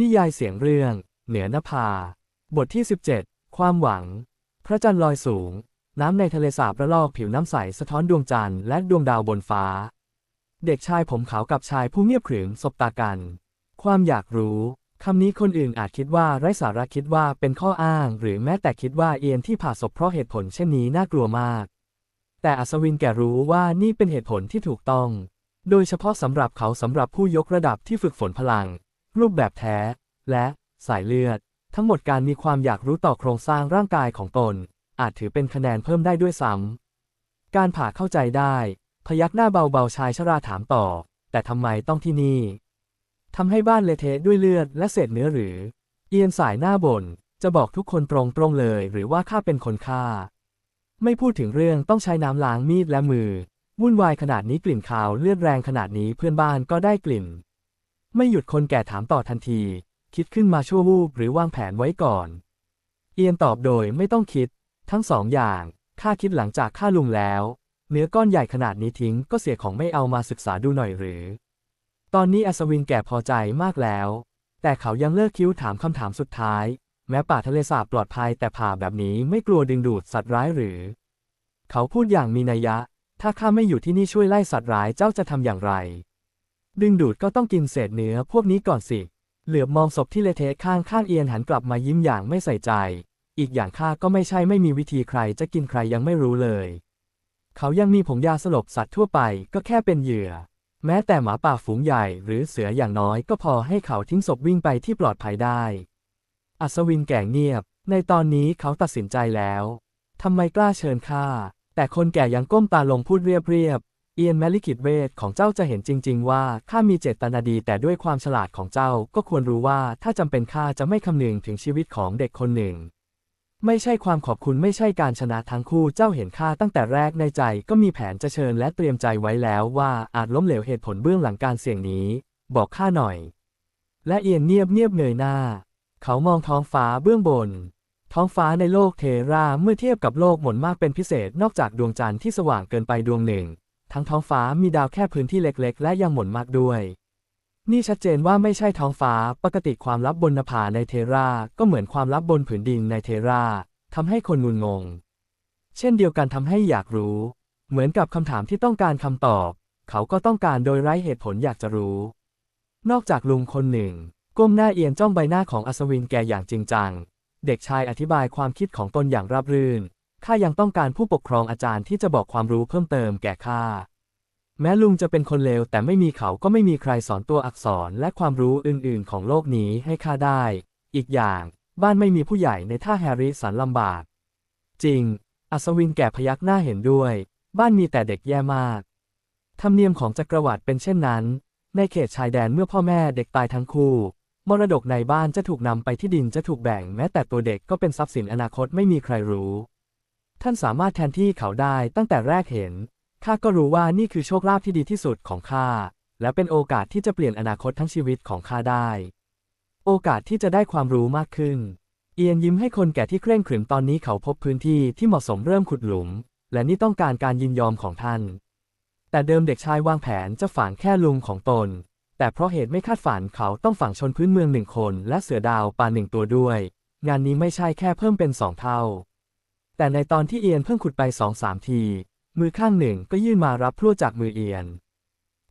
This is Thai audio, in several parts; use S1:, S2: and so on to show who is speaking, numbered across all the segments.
S1: นิยายเสียงเรื่อง เหนือนภา บทที่ 17 ความหวัง พระจันทร์ลอยสูง น้ำในทะเลสาบระลอกผิวน้ำใสสะท้อนดวงจันทร์และดวงดาวบนฟ้า เด็กชายผมขาวกับชายผู้เงียบขรึมสบตากัน ความอยากรู้คำนี้คนอื่นอาจคิดว่าไร้สาระคิดว่าเป็นข้ออ้าง หรือแม้แต่คิดว่าเอียนที่ผ่าศพเพราะเหตุผลเช่นนี้น่ากลัวมาก แต่อัศวินแก่รู้ว่านี่เป็นเหตุผลที่ถูกต้อง โดยเฉพาะสำหรับเขาสำหรับผู้ยกระดับที่ฝึกฝนพลัง รูปแบบแท้ และสายเลือด ทั้งหมดการมีความอยากรู้ต่อโครงสร้างร่างกายของตน อาจถือเป็นคะแนนเพิ่มได้ด้วยซ้ำการผ่าเข้าใจได้ พยักหน้าเบาๆชายชราถามต่อ แต่ทำไมต้องที่นี่ทำให้บ้านเละเทะด้วยเลือดและเศษเนื้อหรือ เอียนสายหน้าบนจะบอกทุกคนตรงๆเลย หรือว่าข้าเป็นคนฆ่า ไม่พูดถึงเรื่องต้องใช้น้ำล้างมีดและมือวุ่นวายขนาดนี้กลิ่นคาวเลือดแรงขนาดนี้เพื่อนบ้านก็ได้กลิ่น ไม่หยุดคนแก่ถามต่อทันที คิดขึ้นมาชั่ววูบหรือวางแผนไว้ก่อน เอียนตอบโดยไม่ต้องคิด ทั้งสองอย่างข้าคิดหลังจากฆ่าลุงแล้ว เนื้อก้อนใหญ่ขนาดนี้ทิ้งก็เสียของไม่เอามาศึกษาดูหน่อยหรือ ตอนนี้อัศวินแก่พอใจมากแล้ว แต่เขายังเลิกคิ้วถามคำถามสุดท้าย แม้ป่าทะเลสาบปลอดภัยแต่ผ่าแบบนี้ไม่กลัวดึงดูดสัตว์ร้ายหรือ เขาพูดอย่างมีนัยยะ ถ้าข้าไม่อยู่ที่นี่ช่วยไล่สัตว์ร้ายเจ้าจะทำอย่างไร ดึงดูดก็ต้องกินเศษเนื้อพวกนี้ก่อนสิ เหลือบมองศพที่เละเทะข้างข้างเอียนหันกลับมายิ้มอย่างไม่ใส่ใจ อีกอย่างข้าก็ไม่ใช่ไม่มีวิธีใครจะกินใครยังไม่รู้เลย เขายังมีผงยาสลบสัตว์ทั่วไปก็แค่เป็นเหยื่อ แม้แต่หมาป่าฝูงใหญ่หรือเสืออย่างน้อยก็พอให้เขาทิ้งศพวิ่งไปที่ปลอดภัยได้ อัศวินแก่เงียบ ในตอนนี้เขาตัดสินใจแล้วทำไมกล้าเชิญข้าแต่คนแก่ยังก้มตาลงพูดเรียบๆ เอียนแมลิกิตเวทของเจ้าจะเห็นจริง ๆ ว่าข้ามีเจตนาดีแต่ด้วยความฉลาดของเจ้าก็ควรรู้ว่าถ้าจำเป็นข้าจะไม่คำนึงถึงชีวิตของเด็กคนหนึ่ง ไม่ใช่ความขอบคุณไม่ใช่การชนะทั้งคู่เจ้าเห็นข้าตั้งแต่แรกในใจก็มีแผนจะเชิญและเตรียมใจไว้แล้วว่าอาจล้มเหลวเหตุผลเบื้องหลังการเสี่ยงนี้ บอกข้าหน่อย และเอียนเงียบเงียบเงยหน้า เขามองท้องฟ้าเบื้องบนท้องฟ้าในโลกเทราเมื่อเทียบกับโลกหมุนมากเป็นพิเศษนอกจากดวงจันทร์ที่สว่างเกินไปดวงหนึ่ง ทั้งท้องฟ้ามีดาวแค่พื้นที่เล็กๆ และยังหมุนมากด้วย นี่ชัดเจนว่าไม่ใช่ท้องฟ้า ปกติความลับบนนภาในเทรา ก็เหมือนความลับบนผืนดินในเทราทำให้คนงุนงง เช่นเดียวกันทำให้อยากรู้ เหมือนกับคำถามที่ต้องการคำตอบ เขาก็ต้องการโดยไร้เหตุผลอยากจะรู้ นอกจากลุงคนหนึ่ง ก้มหน้าเอียงจ้องใบหน้าของอัศวินแกอย่างจริงจัง เด็กชายอธิบายความคิดของตนอย่างราบรื่น ข้ายังต้องการผู้ปกครองอาจารย์ที่จะบอกความรู้เพิ่มเติมแก่ข้า แม้ลุงจะเป็นคนเลวแต่ไม่มีเขาก็ไม่มีใครสอนตัวอักษรและความรู้อื่นๆ ของโลกนี้ให้ข้าได้ อีกอย่าง บ้านไม่มีผู้ใหญ่ในท่าแฮร์ริสันลำบาก จริง อัศวินแก่พยักหน้าเห็นด้วย บ้านมีแต่เด็กแย่มาก ธรรมเนียมของจักรวรรดิเป็นเช่นนั้น ในเขตชายแดนเมื่อพ่อแม่เด็กตายทั้งคู่ มรดกในบ้านจะถูกนำไปที่ดินจะถูกแบ่ง แม้แต่ตัวเด็กก็เป็นทรัพย์สินอนาคตไม่มีใครรู้ ท่านสามารถแทนที่เขาได้ตั้งแต่แรกเห็น ข้าก็รู้ว่านี่คือโชคลาภที่ดีที่สุดของข้า และเป็นโอกาสที่จะเปลี่ยนอนาคตทั้งชีวิตของข้าได้ โอกาสที่จะได้ความรู้มากขึ้น เอียนยิ้มให้คนแก่ที่เคร่งขรึมตอนนี้เขาพบพื้นที่ที่เหมาะสมเริ่มขุดหลุม และนี่ต้องการการยินยอมของท่าน แต่เดิมเด็กชายวางแผนจะฝังแค่ลุงของตน แต่เพราะเหตุไม่คาดฝันเขาต้องฝังชนพื้นเมืองหนึ่งคน และเสือดาวป่าหนึ่งตัวด้วย งานนี้ไม่ใช่แค่เพิ่มเป็นสองเท่า แต่ในตอนที่เอียนเพิ่งขุดไปสองสามที มือข้างหนึ่งก็ยื่นมารับพลั่วจากมือเอียน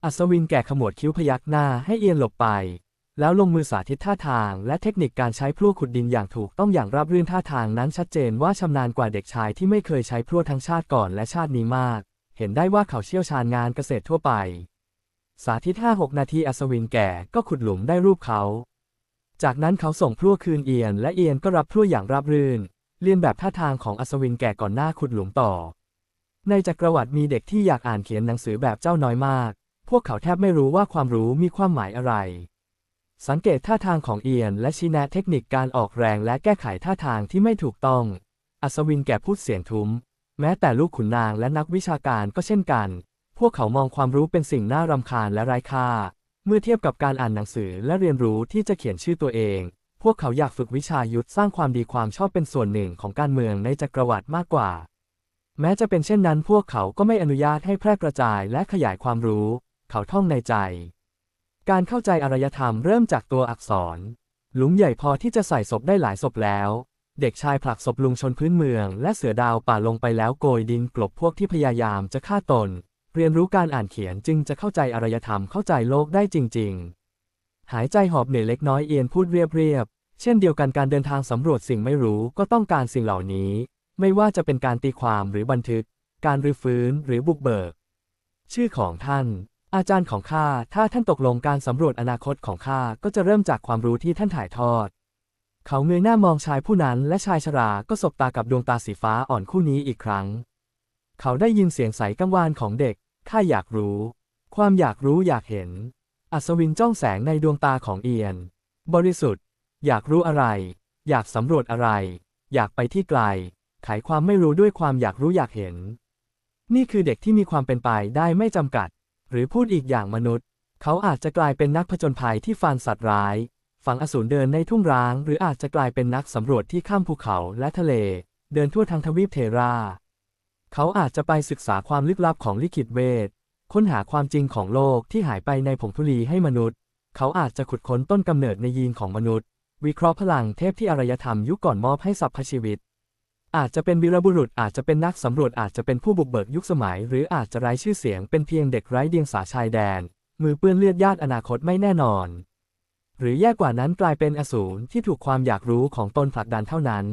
S1: อัศวินแก่ขมวดคิ้วพยักหน้าให้เอียนหลบไป แล้วลงมือสาธิตท่าทางและเทคนิคการใช้พลั่วขุดดินอย่างถูกต้องอย่างราบรื่นท่าทางนั้นชัดเจนว่าชำนาญกว่าเด็กชายที่ไม่เคยใช้พลั่วทั้งชาติก่อนและชาตินี้มาก เห็นได้ว่าเขาเชี่ยวชาญงานเกษตรทั่วไป สาธิตห้าหกนาทีอัศวินแก่ก็ขุดหลุมได้รูปเขา จากนั้นเขาส่งพลั่วคืนเอียนและเอียนก็รับพลั่วอย่างราบรื่น เลียนแบบท่าทางของอัศวินแก่ก่อนหน้าขุดหลุมต่อ ในจักรวรรดิมีเด็กที่อยากอ่านเขียนหนังสือแบบเจ้าน้อยมาก พวกเขาแทบไม่รู้ว่าความรู้มีความหมายอะไร สังเกตท่าทางของเอียน และชี้แนะเทคนิคการออกแรงและแก้ไขท่าทางที่ไม่ถูกต้อง อัศวินแก่พูดเสียงทุ้ม แม้แต่ลูกขุนนางและนักวิชาการก็เช่นกัน พวกเขามองความรู้เป็นสิ่งน่ารำคาญและไร้ค่า เมื่อเทียบกับการอ่านหนังสือและเรียนรู้ที่จะเขียนชื่อตัวเอง พวกเขาอยากฝึกวิชายุทธสร้างความดีความชอบเป็นส่วนหนึ่งของการเมืองในจักรวรรดิมากกว่า แม้จะเป็นเช่นนั้นพวกเขาก็ไม่อนุญาตให้แพร่กระจายและขยายความรู้ เขาท่องในใจ การเข้าใจอารยธรรมเริ่มจากตัวอักษร หลุมใหญ่พอที่จะใส่ศพได้หลายศพแล้ว เด็กชายผลักศพลุงชนพื้นเมือง และเสือดาวป่าลงไปแล้วโกยดินกลบพวกที่พยายามจะฆ่าตน เรียนรู้การอ่านเขียนจึงจะเข้าใจอารยธรรมเข้าใจโลกได้จริง ๆ หายใจหอบเหนื่อยเล็กน้อยเอียนพูดเรียบๆ เช่นเดียวกันการเดินทางสำรวจสิ่งไม่รู้ก็ต้องการสิ่งเหล่านี้ ไม่ว่าจะเป็นการตีความหรือบันทึก การรื้อฟื้นหรือบุกเบิก ชื่อของท่าน อาจารย์ของข้าถ้าท่านตกลงการสำรวจอนาคตของข้าก็จะเริ่มจากความรู้ที่ท่านถ่ายทอด เขาเงยหน้ามองชายผู้นั้นและชายชราก็สบตากับดวงตาสีฟ้าอ่อนคู่นี้อีกครั้ง เขาได้ยินเสียงใสกังวานของเด็กข้าอยากรู้ ความอยากรู้อยากเห็น อัศวินจ้องแสงในดวงตาของเอียน บริสุทธิ์ อยากรู้อะไร อยากสำรวจอะไร อยากไปที่ไกล ไขความไม่รู้ด้วยความอยากรู้อยากเห็น นี่คือเด็กที่มีความเป็นไปได้ไม่จำกัด หรือพูดอีกอย่างมนุษย์ เขาอาจจะกลายเป็นนักผจญภัยที่ฟันสัตว์ร้าย ฝังอสูรเดินในทุ่งร้าง หรืออาจจะกลายเป็นนักสำรวจที่ข้ามภูเขาและทะเล เดินทั่วทั้งทวีปเทรา เขาอาจจะไปศึกษาความลึกลับของลิขิตเวท ค้นหาความจริงของโลกที่หายไปในผงธุลีให้มนุษย์ เขาอาจจะขุดค้นต้นกำเนิดในยีนของมนุษย์ วิเคราะห์พลังเทพที่อารยธรรมยุคก่อนมอบให้สรรพชีวิต อาจจะเป็นวีรบุรุษอาจจะเป็นนักสำรวจอาจจะเป็นผู้บุกเบิกยุคสมัย หรืออาจจะไร้ชื่อเสียงเป็นเพียงเด็กไร้เดียงสาชายแดน มือเปื้อนเลือดญาติอนาคตไม่แน่นอน หรือแย่กว่านั้นกลายเป็นอสูรที่ถูกความอยากรู้ของตนผลักดันเท่านั้น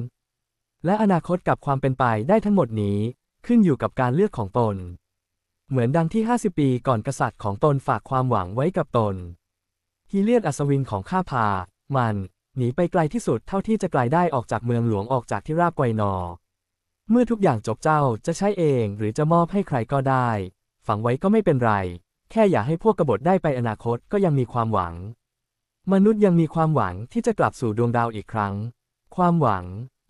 S1: และอนาคตกับความเป็นไปได้ทั้งหมดนี้ ขึ้นอยู่กับการเลือกของตน เหมือนดังที่ 50 ปีก่อนกษัตริย์ของตนฝากความหวังไว้กับตนฮีเลียดอัศวินของข้าพา มัน หนีไปไกลที่สุดเท่าที่จะไกลได้ออกจากเมืองหลวงออกจากที่ราบไกวนอ เมื่อทุกอย่างจบเจ้าจะใช้เองหรือจะมอบให้ใครก็ได้ ฝังไว้ก็ไม่เป็นไร แค่อย่าให้พวกกบฏได้ไปอนาคตก็ยังมีความหวัง มนุษย์ยังมีความหวังที่จะกลับสู่ดวงดาวอีกครั้ง ความหวัง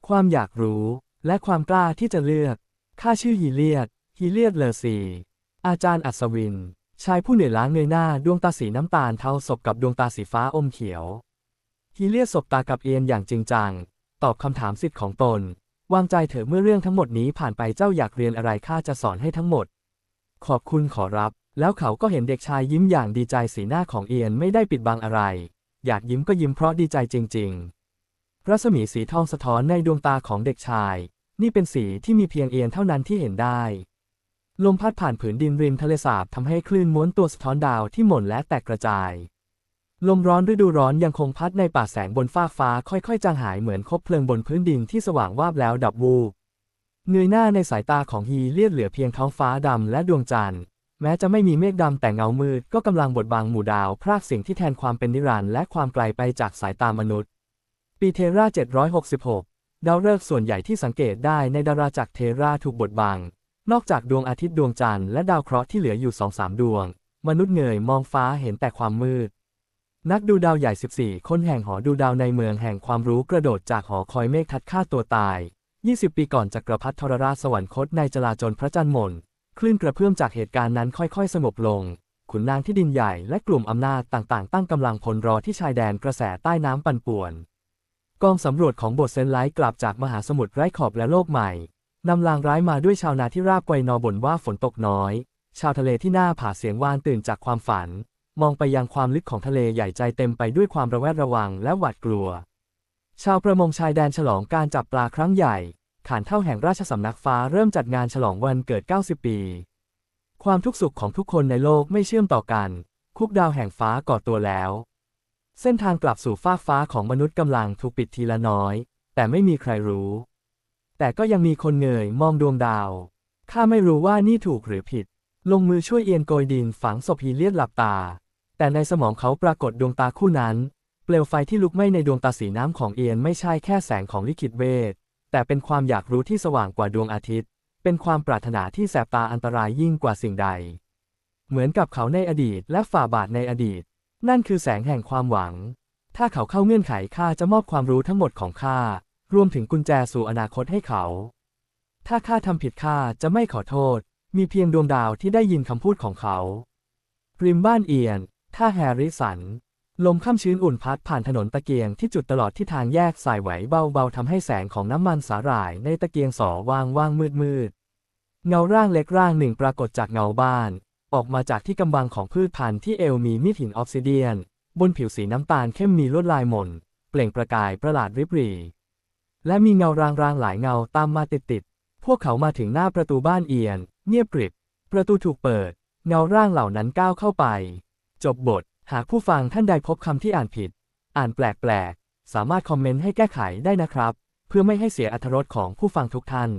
S1: ความอยากรู้ และความกล้าที่จะเลือกข้าชื่อฮีเลียดฮีเลียดเลอซี อาจารย์อัศวิน ชายผู้เหนื่อยล้าเงยหน้าดวงตาสีน้ำตาลเทาศพกับดวงตาสีฟ้าอมเขียวฮีเลียดสบตากับเอียนอย่างจริงจัง ตอบคำถามสิทธิ์ของตน วางใจเถอะเมื่อเรื่องทั้งหมดนี้ผ่านไปเจ้าอยากเรียนอะไรข้าจะสอนให้ทั้งหมด ขอบคุณขอรับ แล้วเขาก็เห็นเด็กชายยิ้มอย่างดีใจสีหน้าของเอียนไม่ได้ปิดบังอะไร อยากยิ้มก็ยิ้มเพราะดีใจจริง ๆ รัศมีสีทองสะท้อนในดวงตาของเด็กชาย นี่เป็นสีที่มีเพียงเอียนเท่านั้นที่เห็นได้ ลมพัดผ่านผืนดินริมทะเลสาบทำให้คลื่นม้วนตัวสะท้อนดาวที่หม่นและแตกกระจาย ลมร้อนฤดูร้อนยังคงพัดในป่าแสงบนฟากฟ้าค่อยๆ จางหายเหมือนคบเพลิงบนพื้นดินที่สว่างวาบแล้วดับวูบเงยหน้าในสายตาของฮีเลียดเหลือเพียงท้องฟ้าดำและดวงจันทร์แม้จะไม่มีเมฆดำแต่เงามืดก็กำลังบดบังหมู่ดาว พรากสิ่งที่แทนความเป็นนิรันดร์และความไกลไปจากสายตามนุษย์ ปีเทรา 766 ดาวฤกษ์ส่วนใหญ่ที่สังเกตได้ในดาราจักรเทราถูกบดบัง นอกจากดวงอาทิตย์ดวงจันทร์และดาวเคราะห์ที่เหลืออยู่สองสามดวง มนุษย์เงยมองฟ้าเห็นแต่ความมืด นักดูดาวใหญ่ 14 คนแห่งหอดูดาวในเมืองแห่งความรู้กระโดดจากหอคอยเมฆทัดฆ่าตัวตาย 20 ปีก่อนจักรพรรดิทรราชสวรรคตในจลาจลพระจันทร์หม่นคลื่นกระเพื่อมจากเหตุการณ์นั้นค่อยๆ สงบลง ขุนนางที่ดินใหญ่และกลุ่มอำนาจต่างๆ ตั้งกำลังพลรอที่ชายแดนกระแสใต้น้ำปั่นป่วน กองสำรวจของบทเซนไลท์กลับจากมหาสมุทรไร้ขอบและโลกใหม่ นำลางร้ายมาด้วยชาวนาที่ราบไกวนอบ่นว่าฝนตกน้อย ชาวทะเลที่หน้าผาเสียงวานตื่นจากความฝัน มองไปยังความลึกของทะเลใหญ่ใจเต็มไปด้วยความระแวดระวังและหวาดกลัว ชาวประมงชายแดนฉลองการจับปลาครั้งใหญ่ขานเท่าแห่งราชสำนักฟ้าเริ่มจัดงานฉลองวันเกิด 90 ปี ความทุกข์สุขของทุกคนในโลกไม่เชื่อมต่อกัน คุกดาวแห่งฟ้าก่อตัวแล้ว เส้นทางกลับสู่ฟากฟ้าของมนุษย์กำลังถูกปิดทีละน้อย แต่ไม่มีใครรู้ แต่ก็ยังมีคนเงยมองดวงดาว ข้าไม่รู้ว่านี่ถูกหรือผิด ลงมือช่วยเอียนโกยดินฝังศพฮีเลียดหลับตา แต่ในสมองเขาปรากฏดวงตาคู่นั้น เปลวไฟที่ลุกไหม้ในดวงตาสีน้ำของเอียนไม่ใช่แค่แสงของลิขิตเวท แต่เป็นความอยากรู้ที่สว่างกว่าดวงอาทิตย์ เป็นความปรารถนาที่แสบตาอันตรายยิ่งกว่าสิ่งใด เหมือนกับเขาในอดีตและฝ่าบาทในอดีต นั่นคือแสงแห่งความหวัง ถ้าเขาเข้าเงื่อนไขข้าจะมอบความรู้ทั้งหมดของข้า รวมถึงกุญแจสู่อนาคตให้เขา ถ้าข้าทำผิดข้าจะไม่ขอโทษ มีเพียงดวงดาวที่ได้ยินคำพูดของเขา ริมบ้านเอียน ท่าแฮริสัน ลมค่ำชื้นอุ่นพัดผ่านถนนตะเกียงที่จุดตลอดที่ทางแยกสายไหวเบาๆทำให้แสงของน้ำมันสาหร่ายในตะเกียงสอว่างว่างมืดมืดๆเงาร่างเล็กร่างหนึ่งปรากฏจากเงาบ้าน ออกมาจากที่กำบังของพืชพันธุ์ที่เอวมีมีดหินออฟซิเดียน บนผิวสีน้ำตาลเข้มมีลวดลายหม่นเปล่งประกายประหลาดริบหรี่ และมีเงารางๆหลายเงาตามมาติดๆ พวกเขามาถึงหน้าประตูบ้านเอียน เงียบกริบ ประตูถูกเปิด เงาร่างเหล่านั้นก้าวเข้าไป จบบท หากผู้ฟังท่านใดพบคำที่อ่านผิด อ่านแปลกๆ สามารถคอมเมนต์ให้แก้ไขได้นะครับ เพื่อไม่ให้เสียอรรถรสของผู้ฟังทุกท่าน